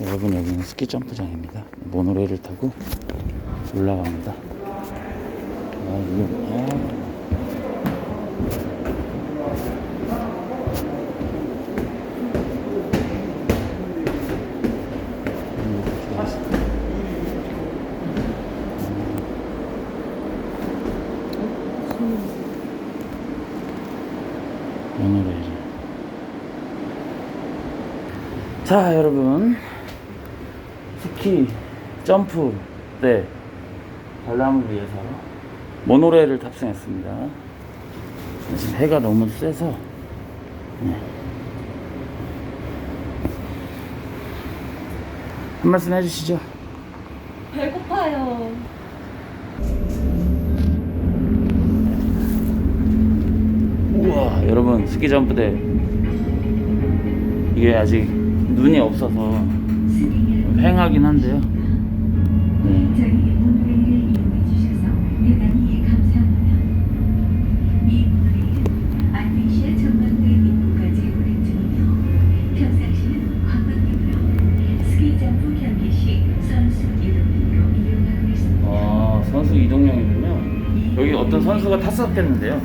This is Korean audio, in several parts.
여러분 여기는 스키 점프장입니다. 모노레일을 타고 올라갑니다. 아 이거 아. 자, 여러분. 스키, 점프, 때 관람을 위해서 모노레일을 탑승했습니다. 지금 해가 너무 세서 네. 한 말씀 해주시죠. 배고파요. 우와, 여러분 스키 점프대 이게 아직 눈이 없어서 횡하긴 한데요. 아, 선수 이동용이군요. 여기 어떤 선수가 탔었겠는데요.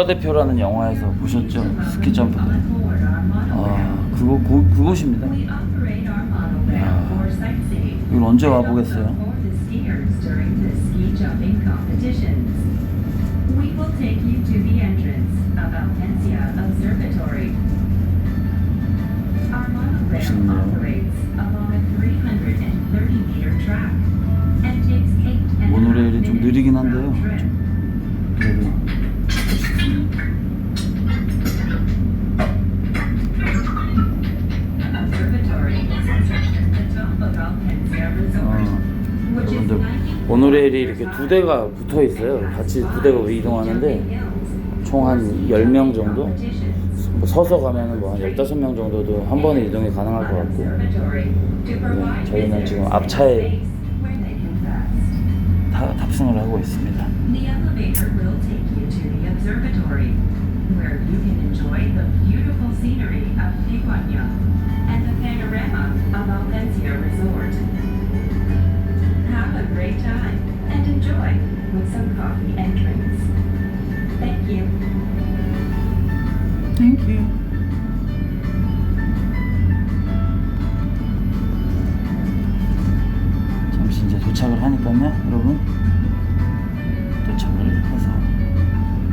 국가대표라는 영화에서 보셨죠? 스키 점프. 아, 그거 그, 그곳입니다. 이걸 언제 와 보겠어요? We will take you to the entrance of Alpensia Observatory. Our monorail 멋있네요. operates along a 330 meter track and takes eight and a half 모노레일이 좀 느리긴 한데요. 좀 그래도 어, 여러분들 90 모노레일이 이렇게 두 대가 붙어 있어요. 같이 두 대가 이동하는데 총 한 10명 정도? 뭐 서서 가면은 뭐 한 15명 정도도 한 번에 이동이 가능할 것 같고 네, 저희는 지금 앞차에 타, 탑승을 하고 있습니다. Great time and enjoy with some coffee and drinks. Thank you. Thank you. 잠시 이제 도착을 하니까요, 여러분. 도착을 해서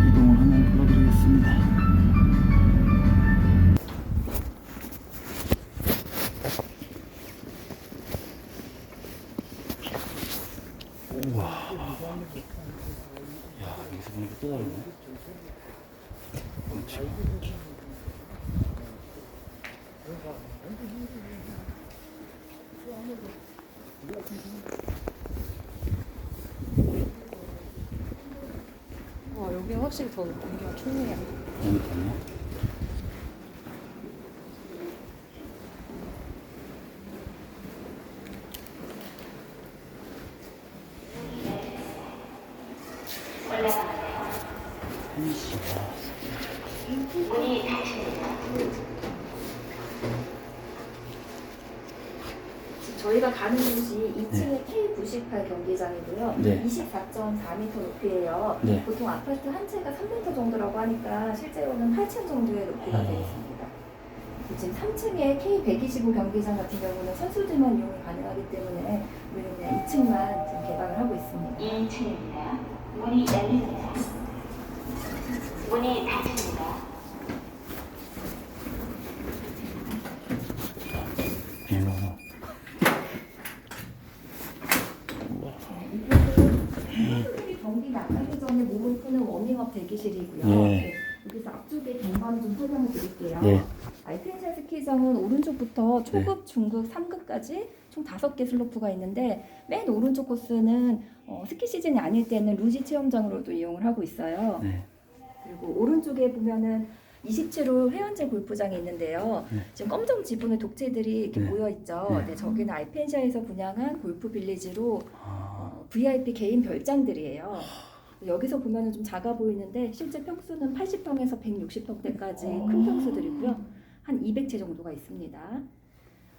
이동을 하면 불러드리겠습니다. 우와. 야, 여기서 보니까 또 다르네. 엄청. 와 여기 확실히 더 공기가 춥네요. 그러니까요. 지금 저희가 가는 곳이 2층의 K98 경기장이고요. 네. 24.4m 높이에요. 네. 보통 아파트 한 채가 3m 정도라고 하니까 실제로는 8층 정도의 높이가 아. 되어 있습니다. 지금 3층의 K125 경기장 같은 경우는 선수들만 이용이 가능하기 때문에 우리는 2층만 지금 개방을 하고 있습니다. 1층입니다. 문이 열립니다. 문이 닫힙니다. 일로. 선수들이 경기 나가기 전에 몸을 푸는 워밍업 대기실이고요. 네. 네, 여기서 앞쪽에 경관을 좀 설명을 드릴게요. 네. 알펜샤 스키장은 오른쪽부터 초급, 중급, 3급까지 총 5개 슬로프가 있는데 맨 오른쪽 코스는 어, 스키 시즌이 아닐 때는 루지 체험장으로도 이용을 하고 있어요. 네. 그리고 오른쪽에 보면은 27호 회원제 골프장이 있는데요. 네. 지금 검정 지붕의 독채들이 이렇게 네. 모여 있죠. 네. 네, 저기는 알펜샤에서 분양한 골프 빌리지로 아, 어, VIP 개인 별장들이에요. 여기서 보면은 좀 작아 보이는데 실제 평수는 80평에서 160평대까지 큰 평수들이고요. 한 200채 정도가 있습니다.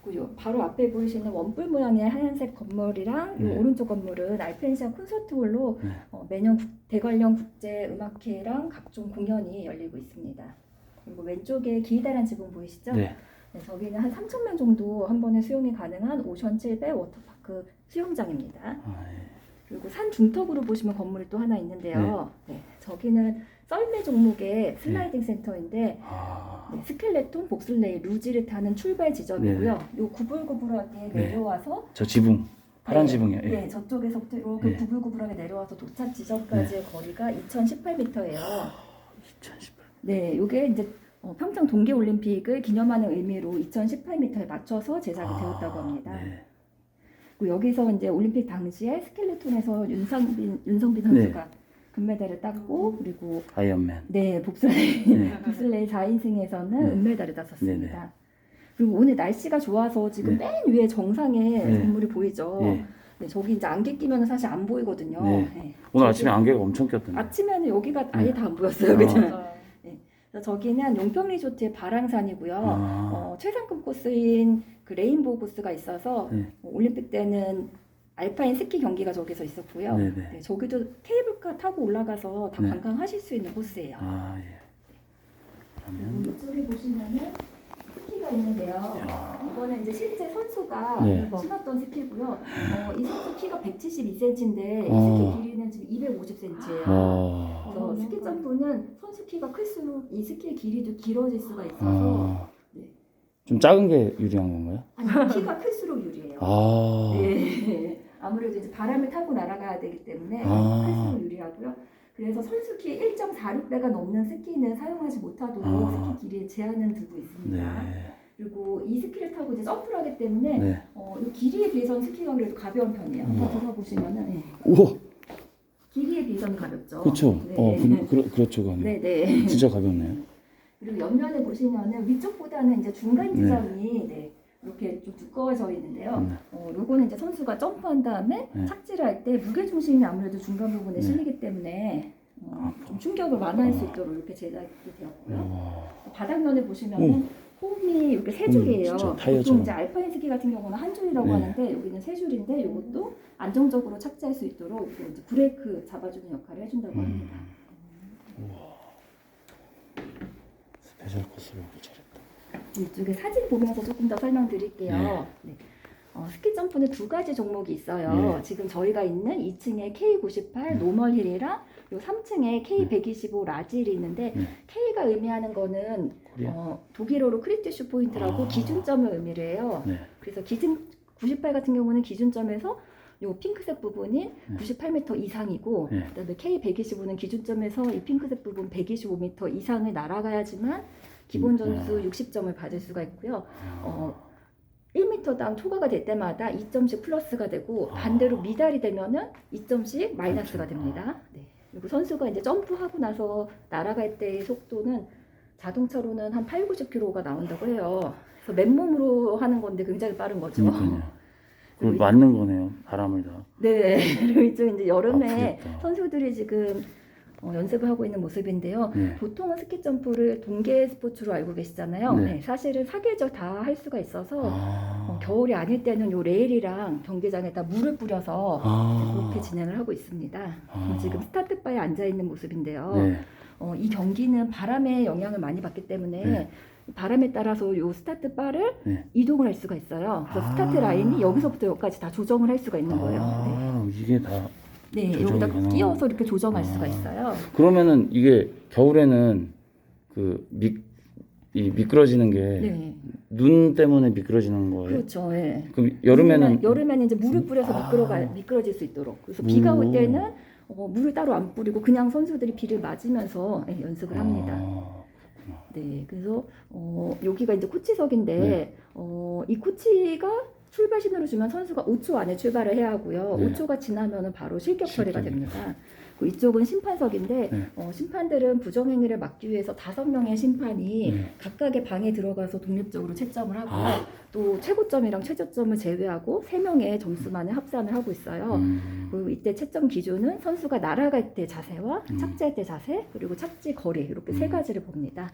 그리고 바로 앞에 보이시는 원뿔 모양의 하얀색 건물이랑 이 네. 오른쪽 건물은 알펜시아 콘서트홀로 네. 어, 매년 국- 대관령 국제 음악회랑 각종 공연이 열리고 있습니다. 그리고 왼쪽에 길다란 지붕 보이시죠? 네. 네, 저기는 한 3천 명 정도 한 번에 수용이 가능한 오션 7배 워터파크 수영장입니다. 아, 예. 그리고 산 중턱으로 보시면 건물이 또 하나 있는데요. 네, 저기는 썰매 종목의 슬라이딩 센터인데 아, 네, 스켈레톤, 복슬레이, 루지를 타는 출발 지점이고요. 요 구불구불하게 네. 내려와서 저 지붕 파란 네, 지붕이요. 예. 네, 저쪽에서부터 이렇게 네. 구불구불하게 내려와서 도착 지점까지의 거리가 2,018m예요. 2018. 네, 요게 이제 어, 평창 동계올림픽을 기념하는 의미로 2018m에 맞춰서 제작이 되었다고 합니다. 네. 여기서 이제 올림픽 당시에 스켈레톤에서 윤상빈 윤성빈 네. 선수가 금메달을 땄고 그리고 아이언맨. 네 복슬레이 네. 복슬레이 4인승에서는 네. 은메달을 땄었습니다. 네네. 그리고 오늘 날씨가 좋아서 지금 맨 위에 정상에 네. 건물이 보이죠. 예. 네, 저기 이제 안개 끼면 사실 안 보이거든요. 네. 네. 오늘 저기- 아침에 안개가 엄청 꼈던데. 아침에는 여기가 아예 네. 다안 보였어요. 아. 그죠? 그래서 저기는 용평 리조트의 바랑산이고요. 아, 어, 최상급 코스인 그 레인보우 코스가 있어서 네. 어, 올림픽 때는 알파인 스키 경기가 저기서 있었고요. 네네. 네, 저기도 케이블카 타고 올라가서 다 네. 관광하실 수 있는 코스예요. 아, 예. 그러면 이쪽에 보시면은 스키가 있는데요. 이거는 이제 실제 선수가 네. 신었던 스키고요. 어, 이 선수 키가 172cm인데 이 어. 스키 길이는 지금 250cm예요. 아, 그래서 스키 점프는 선수 키가 클수록 이 스키의 길이도 길어질 수가 있어서 아. 네. 좀 작은 게 유리한 건가요? 아니 키가 클수록 유리해요. 아, 네. 아무래도 이제 바람을 타고 날아가야 되기 때문에 아. 클수록 유리하고요. 그래서 선수 키 1.46배가 넘는 스키는 사용하지 못하도록 아. 스키 길이에 제한을 두고 있습니다. 네. 그리고 이 스키를 타고 이제 점프를 하기 때문에 네. 어, 이 길이에 비해서는 스키가 그래도 가벼운 편이에요. 우와. 한번 들어보시면은 예. 우와, 길이에 비해서는 가볍죠. 그렇죠. 네. 어, 그, 그, 그렇죠, 그거는. 네, 네. 진짜 가볍네요. 그리고 옆면에 보시면은 위쪽보다는 이제 중간 지점이 네. 이렇게 좀 두꺼워져 있는데요. 네. 어, 요거는 이제 선수가 점프한 다음에 네. 착지를 할 때 무게 중심이 아무래도 중간 부분에 네. 실리기 때문에 어, 좀 충격을 완화할 수 있도록 이렇게 제작이 되었고요. 와, 바닥면에 보시면은 홈이 이렇게 세 줄이에요. 진짜 보통. 이제 알파인 스키 같은 경우는 한 줄이라고 네. 하는데 여기는 세 줄인데 이것도 안정적으로 착지할 수 있도록 이제 브레이크 잡아주는 역할을 해준다고 합니다. 음. 우와. 스페셜 코스를 오기 잘했다. 이쪽에 사진 보면서 조금 더 설명드릴게요. 네. 네. 어, 스키 점프는 두 가지 종목이 있어요. 네. 지금 저희가 있는 2층에 K98 노멀 힐이랑 요 3층에 K125 라질이 있는데 네. K가 의미하는 거는 코리아? 어, 독일어로 크리티슈 포인트라고 아. 기준점을 의미를 해요. 네. 그래서 기준 98 같은 경우는 기준점에서 요 핑크색 부분이 네. 98m 이상이고 네. 그다음에 K125는 기준점에서 이 핑크색 부분 125m 이상을 날아가야지만 기본 점수 음, 60점을 받을 수가 있고요. 아, 어, 1m당 초과가 될 때마다 2점씩 플러스가 되고 아. 반대로 미달이 되면은 2점씩 마이너스가. 됩니다. 네. 그리고 선수가 이제 점프하고 나서 날아갈 때의 속도는 자동차로는 한 8, 90km가 나온다고 해요. 그래서 맨몸으로 하는 건데 굉장히 빠른 거죠. 그러니까요. 그걸 맞는 거네요. 바람을 다. 네. 그리고 이쪽 이제 여름에 아프겠다. 선수들이 지금 어, 연습을 하고 있는 모습인데요. 네. 보통은 스키 점프를 동계 스포츠로 알고 계시잖아요. 네. 네, 사실은 사계절 다 할 수가 있어서 아. 어, 겨울이 아닐 때는 요 레일이랑 경기장에다 물을 뿌려서 아. 그렇게 진행을 하고 있습니다. 어, 아. 지금 스타트 바에 앉아 있는 모습인데요. 네. 어, 이 경기는 바람의 영향을 많이 받기 때문에 네. 바람에 따라서 요 스타트 바를 네. 이동을 할 수가 있어요. 그래서 아. 스타트 라인이 여기서부터 여기까지 다 조정을 할 수가 있는 거예요. 아, 이게 다 네, 네 조정이 여기다 가능한 끼워서 이렇게 조정할 아. 수가 있어요. 그러면은 이게 겨울에는 그 미, 이 미끄러지는 게 눈 네, 때문에 미끄러지는 거예요? 그렇죠. 예. 그럼 여름에는 여름에는 이제 물을 뿌려서 아. 미끄러가 미끄러질 수 있도록. 그래서 비가 올 음. 때는 어, 물을 따로 안 뿌리고 그냥 선수들이 비를 맞으면서 예, 연습을 합니다. 아, 네, 그래서 어, 여기가 이제 코치석인데 네. 어, 이 코치가 출발 신호를 주면 선수가 5초 안에 출발을 해야 하고요. 네. 5초가 지나면은 바로 실격 처리가 실격이. 됩니다. 그 이쪽은 심판석인데 네. 어, 심판들은 부정행위를 막기 위해서 다섯 명의 심판이 네. 각각의 방에 들어가서 독립적으로 채점을 하고 아. 또 최고점이랑 최저점을 제외하고 세 명의 점수만을 합산을 하고 있어요. 음, 그리고 이때 채점 기준은 선수가 날아갈 때 자세와 음. 착지할 때 자세 그리고 착지 거리 이렇게 세 음. 가지를 봅니다.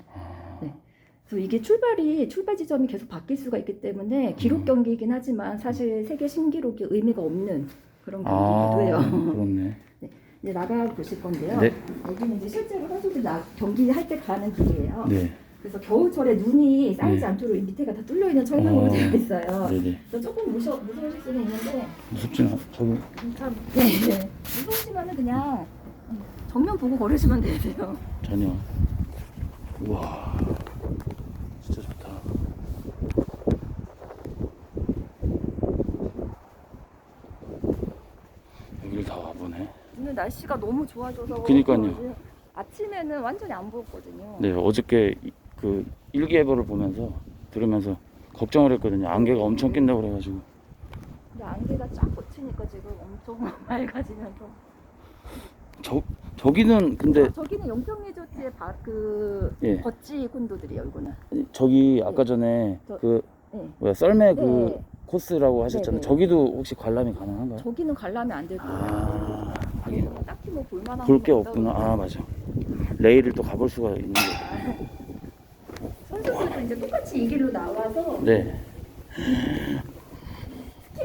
아, 네. 그래서 이게 출발이 출발 지점이 계속 바뀔 수가 있기 때문에 기록 음. 경기이긴 하지만 사실 세계 신기록이 의미가 없는 그런 아, 경기이기도 해요. 그렇네. 이제 나가 보실 건데요. 네. 여기는 이제 실제로 선수들 나 경기할 때 가는 길이에요. 네. 그래서 겨울철에 눈이 쌓이지 네. 않도록 이 밑에가 다 뚫려 있는 철망으로 어. 되어 있어요. 네네. 그래서 조금 무서 무서우실 수는 있는데 무섭진 않. 저기 참 네, 네. 무서우시면은 그냥 정면 보고 걸으시면 되세요. 전혀. 우와. 진짜 좋다. 여기를 다 와보네. 오늘 날씨가 너무 좋아져서 그니까요. 아침에는 완전히 안 보였거든요. 네, 어저께 이- 그 일기예보를 보면서 들으면서 걱정을 했거든요. 안개가 엄청 낀다고 그래가지고. 근데 안개가 쫙 걷히니까 지금 엄청 맑아지면서 저 저기는 근데 저기는 영평 리조트의 바, 그 예. 걷지 콘도들이에요, 이거는. 저기 아까 전에 저- 그 네. 뭐야 썰매 그 네. 코스라고 하셨잖아요. 네, 네. 저기도 혹시 관람이 가능한가요? 저기는 관람이 안될 거예요. 아, 하긴 딱히 뭐 볼만한 볼 게 건 없구나. 아 맞아. 레일을 또 가볼 수가 있는 거. 선수들도 이제 똑같이 이 길로 나와서 네.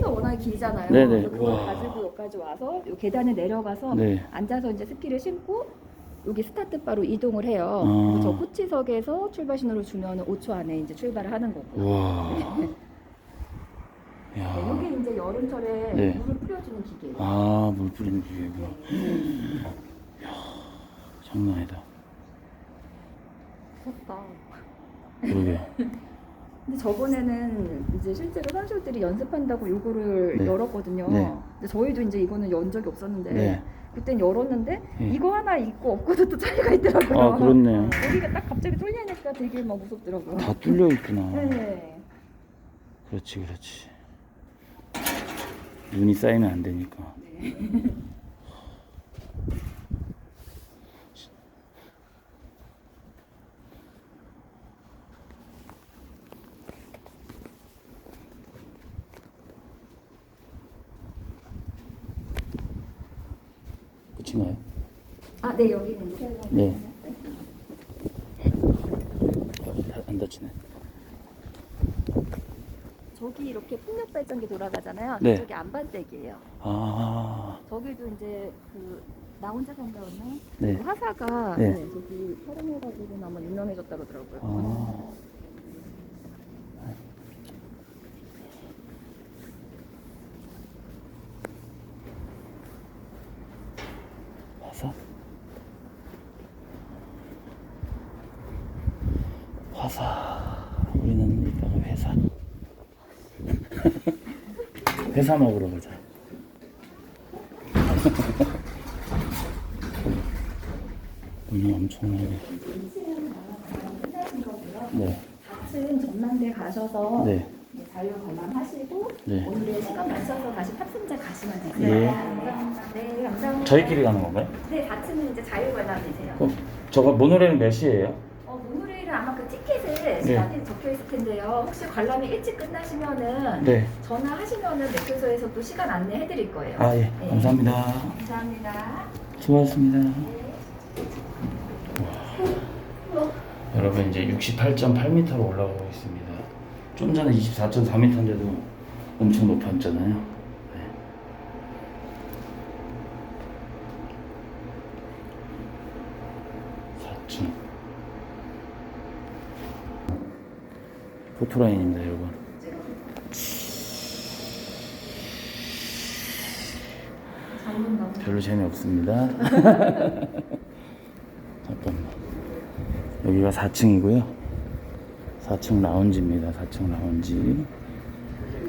스키가 워낙에 길잖아요. 네네. 그래서 그걸 우와. 가지고 여기까지 와서 요 계단을 내려가서 네. 앉아서 이제 스키를 신고 여기 스타트 바로 이동을 해요. 아. 그래서 저 코치석에서 출발 신호를 주면 5초 안에 이제 출발을 하는 거고. 우와. 네, 야. 여기 이제 여름철에 네. 물을 뿌려주는 기계예요. 아, 물 뿌리는 기계구나. 네. 장난 아니다. 무섭다. 그러게. 근데 저번에는 이제 실제로 선수들이 연습한다고 요거를 네. 열었거든요. 네. 근데 저희도 이제 이거는 연 적이 없었는데 네. 그땐 열었는데 네. 이거 하나 있고 없고도 또 차이가 있더라고요. 아, 그렇네요. 여기가 딱 갑자기 뚫리니까 되게 막 무섭더라고요. 다 뚫려 있구나. 네. 그렇지, 그렇지. 눈이 쌓이면 안 되니까. 끝 인가요? 아, 네 여기는 네. 아, 안 다치네. 저기 이렇게 풍력 발전기 돌아가잖아요. 네. 저기 안반대기예요. 아, 저기도 이제 그 나 혼자 산다 그러나 네. 그 화사가 네. 네, 저기 촬영해가지고 아마 유명해졌다 그러더라고요. 아. 화사? 화사. 우리는 이따가 회사. 회사 먹으러 가자. 문이 엄청나게. 네. 같은 전망대 가셔서 네. 네, 자유 관람 하시고 네. 오늘의 시간 맞춰서 다시 탑승자 가시면 되세요. 예. 감사합니다. 네, 감사합니다. 저희끼리 가는 건가요? 네, 4층은 이제 자유 관람이세요. 어, 저거 모노레일 몇 시에요? 어, 모노레일은 아마 그 티켓에 시간이 적혀 있을 텐데요. 혹시 관람이 일찍 끝나시면은 네. 전화하시면은 매표소에서 또 시간 안내해 드릴 거예요. 아, 예. 네. 감사합니다. 감사합니다. 수고하셨습니다. 네. 여러분 이제 68.8m로 올라가고 있습니다. 좀 전에 24.4m인데도 엄청 높았잖아요. 네. 사층 포토라인입니다, 여러분. 별로 재미없습니다. 잠깐만. 여기가 4층이고요. 4층 라운지입니다. 4층 라운지.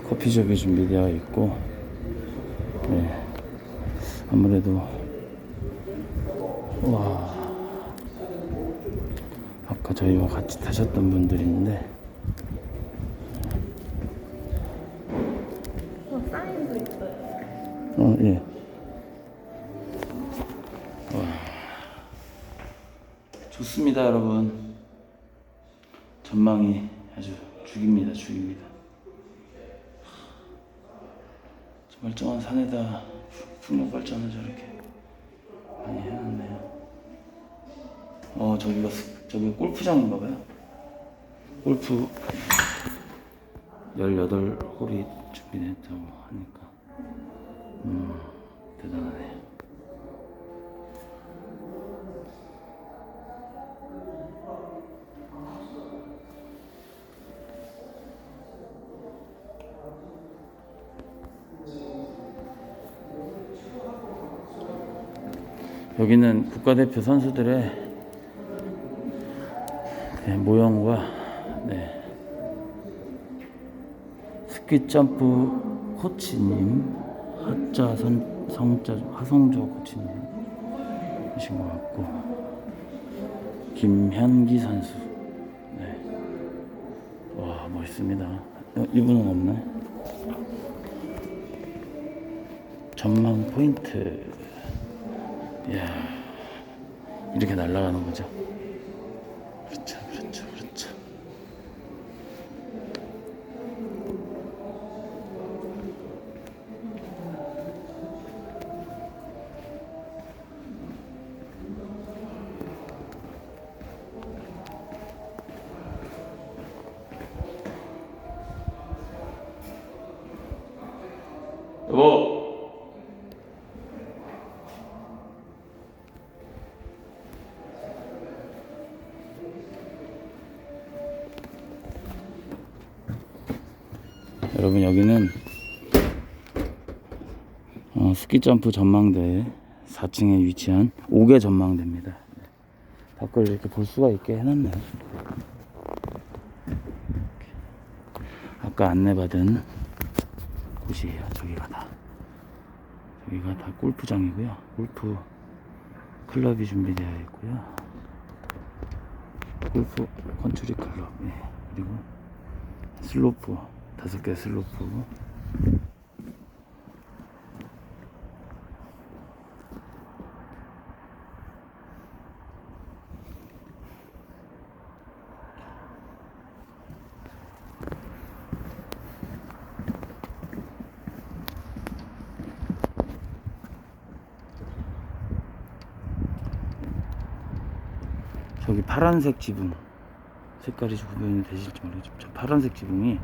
커피숍이 준비되어 있고, 네. 아무래도, 와. 아까 저희와 같이 타셨던 분들인데, 어, 예. 와. 좋습니다, 여러분. 전망이 아주 죽입니다, 죽입니다. 저 멀쩡한 산에다 풍력 발전을 저렇게 많이 해놨네요. 어, 저기가 스- 저기 골프장인가봐요. 골프 18홀이 준비됐다고 하니까. 음, 대단하네. 여기는 국가대표 선수들의 네, 모형과 네, 스키 점프 코치님, 하자 선, 성자 하성조 코치님이신 것 같고 김현기 선수. 네. 와 멋있습니다. 어, 이분은 없네. 전망 포인트. 이야 이렇게 날아가는 거죠. 여러분 여기는 어, 스키점프 전망대 4층에 위치한 5개 전망대입니다. 네. 밖을 이렇게 볼 수가 있게 해놨네요. 아까 안내받은 곳이에요. 저기가 다. 여기가 다 골프장이고요. 골프 클럽이 준비되어 있고요. 골프 컨트리 클럽. 예. 그리고 슬로프 다섯 개 슬로프. 저기 파란색 지붕 색깔이 구분이 되실지 모르겠지만 저 파란색 지붕이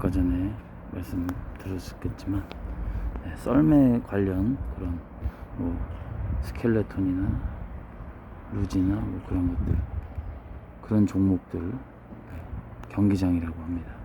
아까 전에 말씀드렸겠지만 네, 썰매 관련 그런 뭐 스켈레톤이나 루지나 뭐 그런 것들 그런 종목들 경기장이라고 합니다.